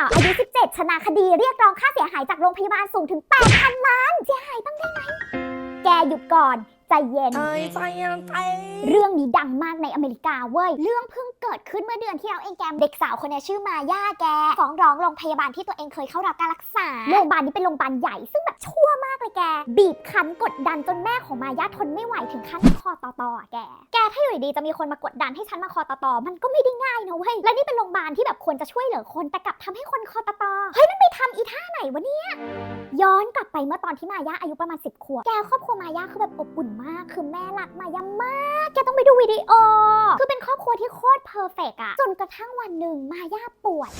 าวอายุ 17 ชนะคดีเรียกร้องค่าเสียหายจากโรงพยาบาลสูงถึง 8,000 ล้าน เสียหายบ้างได้ไหม แกหยุดก่อน ใจเย็น เอ้ยใจเย็นใจเรื่องนี้ดังมากในอเมริกาเว้ย เรื่องเพิ่งเกิดขึ้นเมื่อเดือนที่แล้วเองแกเด็กสาวคนนี้ชื่อมาย่าแกฟ้องร้องโรงพยาบาลที่ตัวเองเคยเข้ารับการรักษา โรงพยาบาลนี้เป็นโรงพยาบาลใหญ่ซึ่งแบบ บีบคั้นกดดันจนแม่ของมายาทนไม่ไหวถึงขั้นคอต่อต่ออะแก แกถ้าอยู่ดีๆจะมีคนมากดดันให้ฉันมาคอต่อตอมันก็ไม่ได้ง่ายนะเว้ย และนี่เป็นโรงพยาบาลที่แบบควรจะช่วยเหลือคนแต่กลับทำให้คนคอต่อตอเฮ้ยมันไปทำอีท่าไหนวะเนี่ย ย้อนกลับไปเมื่อตอนที่มายาอายุประมาณ 10 ขวบ แกครอบครัวมายาคือแบบอบอุ่นมาก คือแม่รักมายามาก แกต้องไปดูวิดีโอ คือเป็นครอบครัวที่โคตรเพอร์เฟกอะจนกระทั่งวันหนึ่งมายาป่วย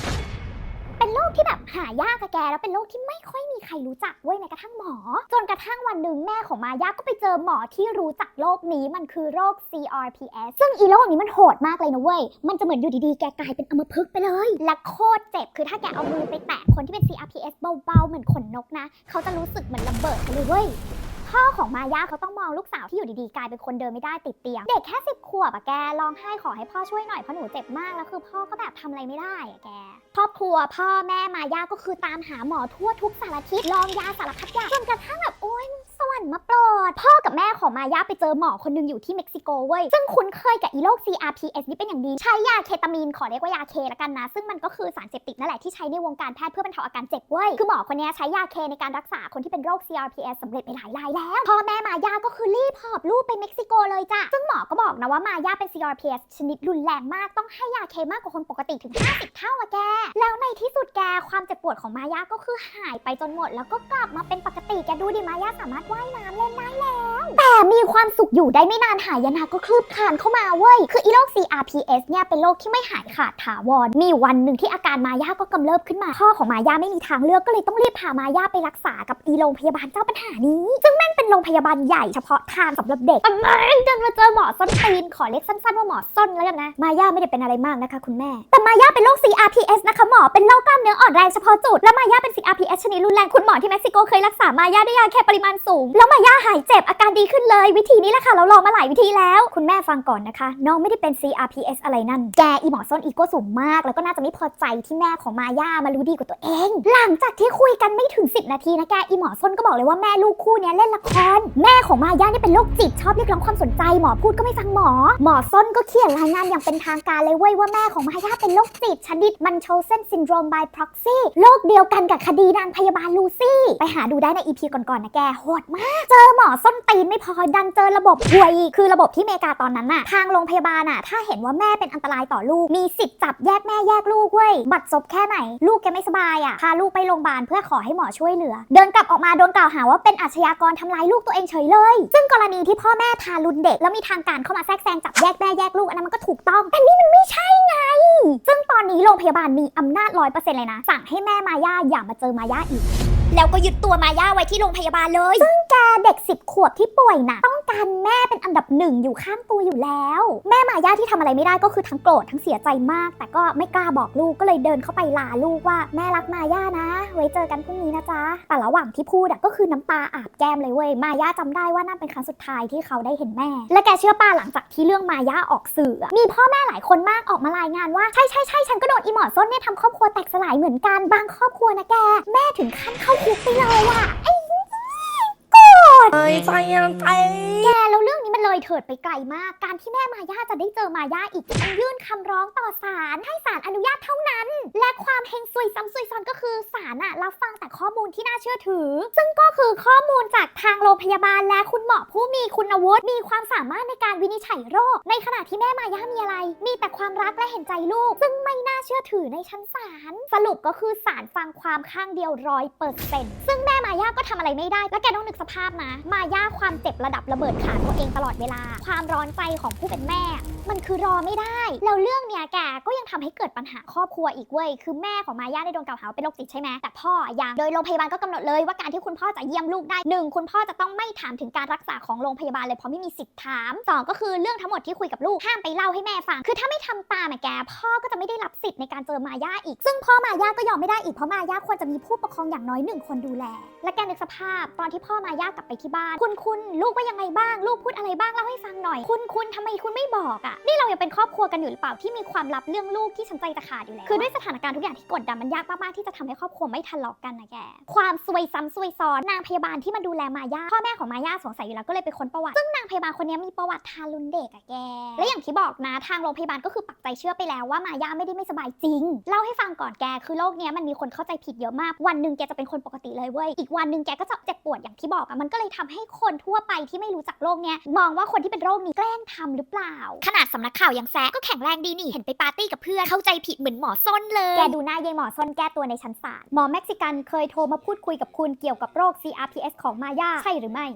เป็นโรคที่แบบหายากอะแกแล้วเป็นโรคที่ไม่ค่อยมีใครรู้จักเว้ยแม้กระทั่งหมอ จนกระทั่งวันหนึ่งแม่ของมาย่าก็ไปเจอหมอที่รู้จักโรคนี้มันคือโรค CRPS ซึ่งอีโรคนี้มันโหดมากเลยนะเว้ย มันจะเหมือนอยู่ดีๆ แกกลายเป็นอัมพฤกษ์ไปเลย และโคตรเจ็บคือถ้าแกเอามือไปแตะคนที่เป็น CRPS เบาๆ เหมือนขนนกนะ เขาจะรู้สึกเหมือนระเบิดไปเลยเว้ย พ่อของมาย่าเขาต้องมองลูกสาวที่อยู่ดีๆกลายเป็นคนเดินไม่ได้ติดเตียง เด็กแค่สิบขวบอะแกร้องไห้ขอให้พ่อช่วยหน่อยเพราะหนูเจ็บมากแล้วคือพ่อก็แบบทำอะไรไม่ได้อะแกครอบครัวพ่อแม่มาย่าก็คือตามหาหมอทั่วทุกสารทิศลองยาสารพัดอย่างจนกระทั่งแบบโอ๊ย สวรรค์มาโปรด พ่อกับแม่ของมายาไปเจอหมอคนหนึงอยู่ที่เม็กซิโกเว้ย ซึ่งคุ้นเคยกับอีโรค CRPS นี่เป็นอย่างดี ใช้ยาเคตามีน ขอเรียกว่ายาเคละกันนะ ซึ่งมันก็คือสารเสพติดนั่นแหละที่ใช้ในวงการแพทย์เพื่อบรรเทาอาการเจ็บเว้ย คือหมอคนนี้ใช้ยาเคในการรักษาคนที่เป็นโรค CRPS สำเร็จไปหลายรายแล้ว พ่อแม่มายาก็คือรีบหอบลูกไปเม็กซิโกเลยจ้ะ ซึ่งหมอก็บอกนะว่ามายาเป็น CRPS ชนิดรุนแรงมากต้องให้ยาเคมากกว่าคนปกติถึง 50 เท่าอะแก แล้วในที่สุดแกความเจ็บปวดของมายาก็คือหายไปจนหมด แล้วก็กลับมาเป็นปกติแกดูดิมายาสามารถว่ายน้ำเล่นได้แล้ว แต่มีความสุขอยู่ได้ไม่นานหายนะก็คลืบคลานเข้ามาเว้ย คืออีโรค CRPS เนี่ยเป็นโรคที่ไม่หายขาดถาวร มีวันหนึ่งที่อาการมาย่าก็กำเริบขึ้นมา พ่อของมาย่าไม่มีทางเลือกก็เลยต้องรีบพามาย่าไปรักษากับอีโรงพยาบาลเจ้าปัญหานี้ ซึ่งแม่งเป็นโรงพยาบาลใหญ่เฉพาะทางสำหรับเด็กแต่แม่งดันมาเจอหมอส้นตีนขอเรียกสั้นๆว่าหมอส้นแล้วกันนะ มาย่าไม่ได้เป็นอะไรมากนะคะคุณแม่ แต่มาย่าเป็นโรค CRPS นะคะหมอ เป็นโรคกล้ามเนื้ออ่อนแรงเฉพาะจุด และมาย่าเป็น CRPS ชนิดรุนแรง คุณหมอที่เม็กซิโกเคยรักษามาย่าด้วยยาแค่ปริมาณสูง แล้วมาย่าหายเจ็บอาการดีขึ้นเลยวิธีนี้แหละค่ะ เราลองมาหลายวิธีแล้ว คุณแม่ฟังก่อนนะคะ น้องไม่ได้เป็น CRPS อะไรนั่น แกอีหมอส้นอีโก้สูงมาก แล้วก็น่าจะไม่พอใจที่แม่ของมาย่ามารู้ดีกว่าตัวเอง หลังจากที่คุยกันไม่ถึง 10 นาทีนะแกอีหมอส้นก็บอกเลยว่าแม่ลูกคู่เนี้ยเล่นละคร แม่ของมาย่านี่เป็นโรคจิตชอบเรียกร้องความสนใจหมอพูดก็ไม่ฟังหมอ หมอส้นก็เขียนรายงานอย่างเป็นทางการเลยเว้ยว่าแม่ของมาย่าเป็นโรคจิตชนิดมันโชเซนซินโดรม by proxy โรคเดียวกันกับคดีนางพยาบาลลูซี่ ไปหาดูได้ในอีพีก่อนๆนะแกโหดมาก เจอหมอส้นตีนไม่พอดันเจอระบบห่วยอีกคือระบบที่เมกาตอนนั้นน่ะทางโรงพยาบาลน่ะถ้าเห็นว่าแม่เป็นอันตรายต่อลูก มีสิทธิ์จับแยกแม่แยกลูกเว้ยบัตรซบแค่ไหน ลูกแกไม่สบายอะพาลูกไปโรงพยาบาลเพื่อขอให้หมอช่วยเหลือ เดินกลับออกมาโดนกล่าวหาว่าเป็นอาชญากรทำร้ายลูกตัวเองเฉยเลย ซึ่งกรณีที่พ่อแม่ทารุณเด็กแล้วมีทางการเข้ามาแทรกแซงจับแยกแม่แยกลูกอันนั้นมันก็ถูกต้องแต่นี่มันไม่ใช่ไง ซึ่งตอนนี้โรงพยาบาลมีอำนาจร้อยเปอร์เซ็นต์เลยนะสั่งให้แม่มาย่าอย่ามาเจอมาย่าอีก แล้วก็ยึดตัวมาย่าไว้ที่โรงพยาบาลเลย ซึ่งแกเด็กสิบขวบที่ป่วยหนะต้องการแม่เป็นอันดับหนึ่งอยู่ข้างตัวอยู่แล้ว แม่มาย่าที่ทำอะไรไม่ได้ก็คือทั้งโกรธทั้งเสียใจมาก แต่ก็ไม่กล้าบอกลูกก็เลยเดินเข้าไปลาลูกว่าแม่รักมาย่านะ ไว้เจอกันพรุ่งนี้นะจ๊ะแต่ระหว่างที่พูดอะก็คือน้ำตาอาบแก้มเลยเว้ยมาย่าจำได้ว่านั่นเป็นครั้งสุดท้ายที่เขาได้เห็นแม่ และแกเชื่อป้าหลังจากที่เรื่องมาย่าออกสื่อ มีพ่อแม่หลายคนมากออกมารายงานว่าใช่ใช่ใช่ฉันก็โดนอีหมอส้นเนี่ยทำครอบครัวแตกสลายเหมือนกันบางครอบครัวนะแกแม่ถึงขั้นเข้าคุกไปเลยอะไอ้โกร แล้วเรื่องนี้มันเลยเถิดไปไกลมาก การที่แม่มาย่าจะได้เจอมาย่าอีกจะต้องยื่นคำร้องต่อศาลให้ศาลอนุญาตเท่านั้น และความเฮงซวยซ้ำซวยซ้อนก็คือศาลอะรับฟังแต่ข้อมูลที่น่าเชื่อถือ ซึ่งก็คือข้อมูลจากทางโรงพยาบาลและคุณหมอผู้มีคุณวุฒิมีความสามารถในการวินิจฉัยโรค ในขณะที่แม่มาย่ามีอะไร มีแต่ความรักและเห็นใจลูก ซึ่งไม่น่าเชื่อถือในชั้นศาลสรุปก็คือศาลฟังความข้างเดียวร้อยเปอร์เซ็นต์ซึ่งแม่มาย่าก็ทำอะไรไม่ได้ แล้วแกต้องนึกสภาพนะมาย่าความเจ็บระดับระเบิดขาตัวเองตลอดเวลา ความร้อนใจของผู้เป็นแม่ มันคือรอไม่ได้ แล้วเรื่องเนี้ยแกก็ยังทำให้เกิดปัญหาครอบครัวอีกเว้ย คือแม่ของมาย่าได้โดนกล่าวหาวเป็นโรคจิตใช่ไหมแต่พ่อยัง โดยโรงพยาบาลก็กำหนดเลยว่าการที่คุณพ่อจะเยี่ยมลูกได้หนึ่งคุณพ่อจะต้องไม่ถามถึงการรักษาของโรงพยาบาลเลยเพราะไม่มีสิทธิ์ถามสองก็คือเรื่องทั้งหมดที่คุยกับลูกห้ามไปเล่าให้แม่ฟัง คือถ้าไม่ทำตามอะแกพ่อก็จะไม่ได้รับสิทธิ์ในการเจอมาย่าอีก ซึ่งพ่อมาย่าก็ยอมไม่ได้อีกเพราะมาย่าควรจะมีผู้ปกครองอย่างน้อยหนึ่งคนดูแล และแกนึกสภาพตอนที่พ่อมาย่ากลับไปที่บ้าน คุณคุณลูกว่ายังไงบ้างลูกพูดอะไรบ้างเล่าให้ฟังหน่อย คุณคุณทำไมคุณไม่บอกอะนี่เรายังเป็นครอบครัวกันอยู่หรือเปล่าที่มีความลับเรื่องลูกที่ฉันใจจะขาดอยู่แล้วคือด้วยสถานการณ์ทุกอย่างที่กดดันมันยากมากๆที่จะทำให้ครอบครัวไม่ทะเลาะกันนะแก ความซวยซ้ำซวยซ้อนนางพยาบาลที่มาดูแลมาย่าพ่อแม่ของมาย่าสงสัยอยู่แล้วก็เลยไปค้นประวัติซึ่งนางพยาบาลคนนี้มีประวัติทารุณเด็กอะแก และอย่างที่บอกนะทางโรงพยาบาลก็คือปักใจเชื่อไปแล้วว่ามาย่าไม่ได้ไม่สบายจริงเล่าให้ฟังก่อนแกคือโรคเนี้ยมันมีคนเข้าใจผิดเยอะมาก วันหนึ่งแกจะเป็นคนปกติเลยเว้ยอีกวันหนึ่งแกก็จะเจ็บปวดอย่างที่บอกอะมันก็เลยทำให้คนทั่วไปที่ไม่รู้จักโรคเนี้ยมองว่าคนที่เป็นโรคนี้แกล้งทำหรือเปล่า ขนาดสำนักข่าวยังแซะก็แข็งแรงดีนี่เห็นไปปาร์ตี้กับเพื่อนเข้าใจผิดเหมือนหมอส้นเลย แกดูหน้ายายหมอส้นแก้ตัวในชั้นศาลหมอเม็กซิกันเคยโทรมาพูดคุยกับคุณเกี่ยวกับโรค CRPS ของมาย่าใช่หรือไม่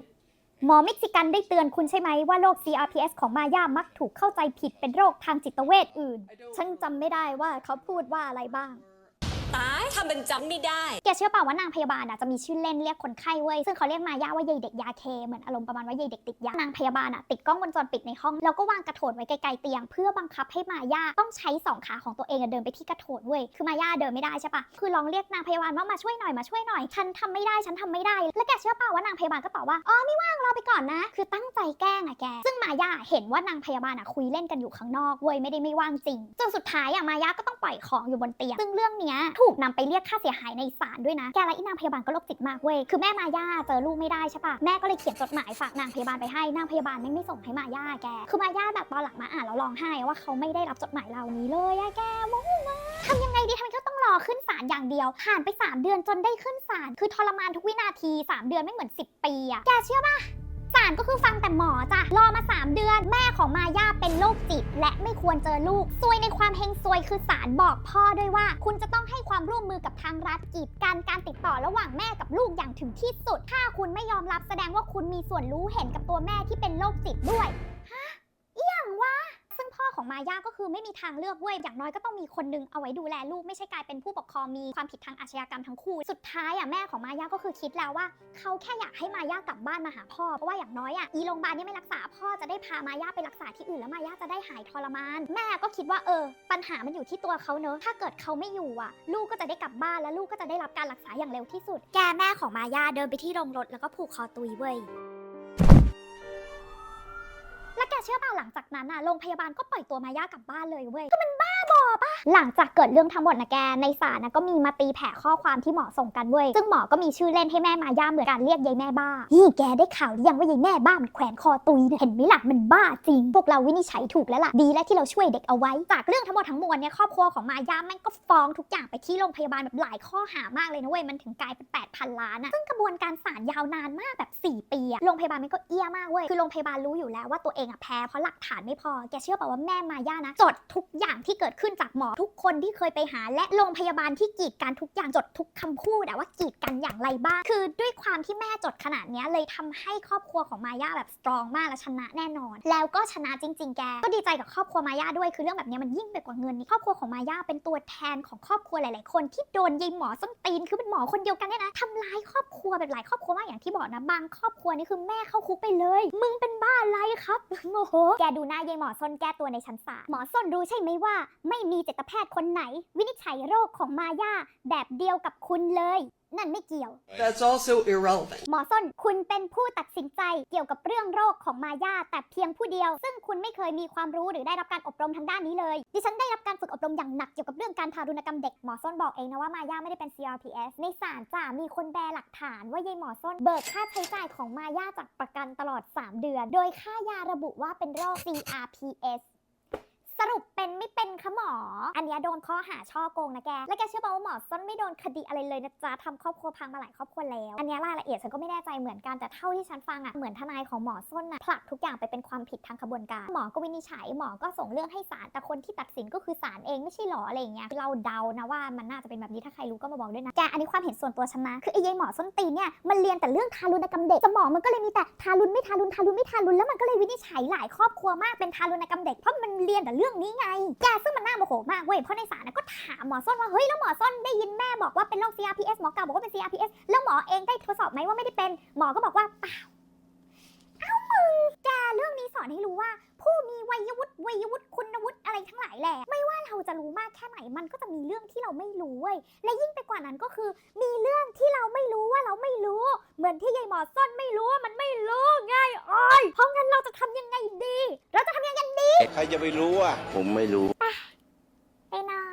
หมอเม็กซิกันได้เตือนคุณใช่ไหมว่าโรค CRPS ของมาย่ามักถูกเข้าใจผิดเป็นโรคทางจิตเวชอื่น ฉันจำไม่ได้ว่าเขาพูดว่าอะไรบ้างตาย ทำเป็นจำไม่ได้ แกเชื่อเปล่าว่านางพยาบาลอะจะมีชื่อเล่นเรียกคนไข้เว้ย ซึ่งเขาเรียกมายาว่ายายเด็กยาเคเหมือนอารมณ์ประมาณว่ายายเด็กติดยานางพยาบาลอะติดกล้องวงจรปิดในห้องแล้วก็วางกระโถนไว้ไกลๆเตียง เพื่อบังคับให้มายาต้องใช้สองขาของตัวเองอะเดินไปที่กระโถนเว้ยคือมายาเดินไม่ได้ใช่ปะคือลองเรียกนางพยาบาลว่ามาช่วยหน่อยมาช่วยหน่อยฉันทำไม่ได้ฉันทำไม่ได้ แล้วแกเชื่อเปล่าว่านางพยาบาลก็ตอบว่าอ๋อไม่ว่างรอไปก่อนนะ คือตั้งใจแกล้งอะแก ซึ่งมายาเห็นว่านางพยาบาลอะคุยเล่นกันอยู่ข้างนอกเว้ยไม่ได้ไม่ว่างจริงจนสุดท้ายอะมายาก็ต้องปล่อยของอยู่บนเตียงซึ่งเรื่องเนี้ยถูกนำไปเรียกค่าเสียหายในศาลด้วยนะ แกและอีนางพยาบาลก็โรคจิตมากเว้ย คือแม่มาย่าเจอลูกไม่ได้ใช่ปะแม่ก็เลยเขียนจดหมายฝากนางพยาบาลไปให้ นางพยาบาลไม่ไม่ส่งให้มาย่าแก คือมาย่าแบบตอนหลังมาอ่านแล้วร้องไห้ว่าเขาไม่ได้รับจดหมายเหล่านี้เลยอะแกโมโหมากทำยังไงดีทำไมก็ต้องรอขึ้นศาลอย่างเดียว ผ่านไป 3 เดือนจนได้ขึ้นศาล คือทรมานทุกวินาที 3 เดือนไม่เหมือน 10 ปีอะแกเชื่อปะานก็คือฟังแต่หมอจ้ะ รอมา 3 เดือน แม่ของมาย่าเป็นโรคจิต และไม่ควรเจอลูกซวยในความเฮงซวยคือศาลบอกพ่อด้วยว่า คุณจะต้องให้ความร่วมมือกับทางรัฐกีดกันการติดต่อระหว่างแม่กับลูกอย่างถึงที่สุด ถ้าคุณไม่ยอมรับแสดงว่าคุณมีส่วนรู้เห็นกับตัวแม่ที่เป็นโรคจิตด้วย ฮะอหย่างวะ ซึ่งพ่อ ของมาย่าก็คือไม่มีทางเลือกเว้ยอย่างน้อยก็ต้องมีคนนึงเอาไว้ดูแลลูกไม่ใช่กลายเป็นผู้ปกครองมีความผิดทางอาชญากรรมทั้งคู่ สุดท้ายอะแม่ของมาย่าก็คือคิดแล้วว่าเขาแค่อยากให้มาย่ากลับบ้านมาหาพ่อเพราะว่าอย่างน้อยอะอีโรงพยาบาลนี่ไม่รักษาพ่อจะได้พามาย่าไปรักษาที่อื่นแล้วมาย่าจะได้หายทรมาน แม่ก็คิดว่าเออ ปัญหามันอยู่ที่ตัวเขาเนอะถ้าเกิดเขาไม่อยู่อะ ลูกก็จะได้กลับบ้านแล้วลูกก็จะได้รับการรักษาอย่างเร็วที่สุด แกแม่ของมาย่าเดินไปที่โรงรถแล้วก็ผูกคอตุยเว้ย เชื่อป่ะหลังจากนั้นน่ะโรงพยาบาลก็ปล่อยตัวมาย่ากลับบ้านเลยเว้ยก็มันบ้า ปะหลังจากเกิดเรื่องทั้งหมดนะแก ในศาลนะก็มีมาตีแผ่ข้อความที่หมอส่งกันเว้ย ซึ่งหมอก็มีชื่อเล่นให้แม่มาย่าเหมือนกันเรียกยายแม่บ้า นี่แกได้ข่าวหรือยังว่ายายแม่บ้ามันแขวนคอตุยเนี่ยเห็นไหมล่ะมันบ้าจริง พวกเราวินิจฉัยถูกแล้วล่ะ ดีแล้วที่เราช่วยเด็กเอาไว้ จากเรื่องทั้งหมดทั้งมวลเนี่ยครอบครัวของมาย่าแม่งก็ฟ้องทุกอย่างไปที่โรงพยาบาลแบบหลายข้อหามากเลยนะเว้ย มันถึงกลายเป็น 8,000 ล้านอะซึ่งกระบวนการศาลยาวนานมากแบบ 4 ปีอะโรงพยาบาลมันก็เอี้ยมากเว้ย คือโรงพยาบาลรู้อยู่แล้วว่าตัวเองอะแพ้เพราะหลักฐานไม่พอ แกเชื่อป่าว่าแม่มาย่านะจดทุกอย่างที่เกิดขึ้นจากหมอทุกคนที่เคยไปหา และโรงพยาบาลที่กีดกันทุกอย่างจดทุกคำพูดอะว่ากีดกันอย่างไรบ้าง คือด้วยความที่แม่จดขนาดนี้เลยทำให้ครอบครัวของมาย่าแบบสตรองมากและชนะแน่นอน แล้วก็ชนะจริง ๆ แก ก็ดีใจกับครอบครัวมาย่าด้วย คือเรื่องแบบนี้มันยิ่งไปกว่าเงินนี่ครอบครัวของมาย่าเป็นตัวแทนของครอบครัวหลาย ๆ คนที่โดนยายหมอส้นตีนคือเป็นหมอคนเดียวกันเนี่ยนะทำร้ายครอบครัวแบบหลายครอบครัวมากอย่างที่บอกนะบางครอบครัวนี่คือแม่เข้าคุกไปเลย มึงเป็นบ้าอะไรครับโมโหแกดูหน้ายายหมอส้นแก้ตัวในชั้นศาลหมอส้นรู้ใช่ไหมว่าไม่มีจิตแพทย์คนไหน วินิจฉัยโรคของมาย่าแบบเดียวกับคุณเลย นั่นไม่เกี่ยว That's also irrelevant. หมอส้นคุณเป็นผู้ตัดสินใจเกี่ยวกับเรื่องโรคของมาย่าแต่เพียงผู้เดียว ซึ่งคุณไม่เคยมีความรู้หรือได้รับการอบรมทางด้านนี้เลย ดิฉันได้รับการฝึกอบรมอย่างหนักเกี่ยวกับเรื่องการทารุณกรรมเด็กหมอส้นบอกเองนะว่ามาย่าไม่ได้เป็น CRPS ในศาลจ้ามีคนแบหลักฐานว่ายายหมอส้นเบิกค่าใช้จ่ายของมาย่าจากประกันตลอด 3 เดือน โดยค่ายาระบุว่าเป็นโรค CRPS สรุปเป็นไม่เป็นคะหมอ อันเนี้ยโดนข้อหาช่อโกงนะแก แล้วแกเชื่อป่าว่าหมอส้นไม่โดนคดีอะไรเลยนะจ๊ะทำครอบครัวพังมาหลายครอบครัวแล้ว อันเนี้ยรายละเอียดฉันก็ไม่แน่ใจเหมือนกันแต่เท่าที่ฉันฟังอะเหมือนทนายของหมอส้นอะผลักทุกอย่างไปเป็นความผิดทางขบวนการหมอก็วินิจฉัยหมอก็ส่งเรื่องให้ศาลแต่คนที่ตัดสินก็คือศาลเองไม่ใช่หรออะไรอย่างเงี้ยเราเดานะว่ามันน่าจะเป็นแบบนี้ถ้าใครรู้ก็มาบอกด้วยนะแกอันนี้ความเห็นส่วนตัวฉันนะคือไอ้ยายหมอส้นตีนเนี่ยมันเรียนแต่เรื่องทารุณกรรมเด็กสมองมันก็เลยมีแต่ทารุณไม่ทารุณทารุณไม่ทารุณแล้วมันก็เลยวินิจฉัยหลายครอบครัวมากเป็นทารุณกรรมเด็กเพราะมันเรียนแต่เรื่องนี้ไง แกซึ่งมันน่าโมโหมากเว้ย เพราะในศาลนะก็ถามหมอส้นว่า เฮ้ย แล้วหมอส้นได้ยินแม่บอกว่าเป็นโรค CRPS หมอเก่าบอกว่าเป็น CRPS แล้วหมอเองได้ทดสอบไหมว่าไม่ได้เป็น หมอก็บอกว่าเปล่า มึงแกเรื่องนี้นี้สอนให้รู้ว่า ผู้มีวัยวุฒิวัยวุฒิคุณวุฒิอะไรทั้งหลายแหละ ไม่ว่าเราจะรู้มากแค่ไหนมันก็จะมีเรื่องที่เราไม่รู้เว้ยและยิ่งไปกว่านั้นก็คือ มีเรื่องที่เราไม่รู้ว่าเราไม่รู้ เหมือนที่ยายหมอส้นไม่รู้ว่ามันไม่รู้ไงโอ้ยเพราะงั้นเราจะทำยังไงดี เราจะทำยังไงดี ใครจะไปรู้อะ ผมไม่รู้ไปนอน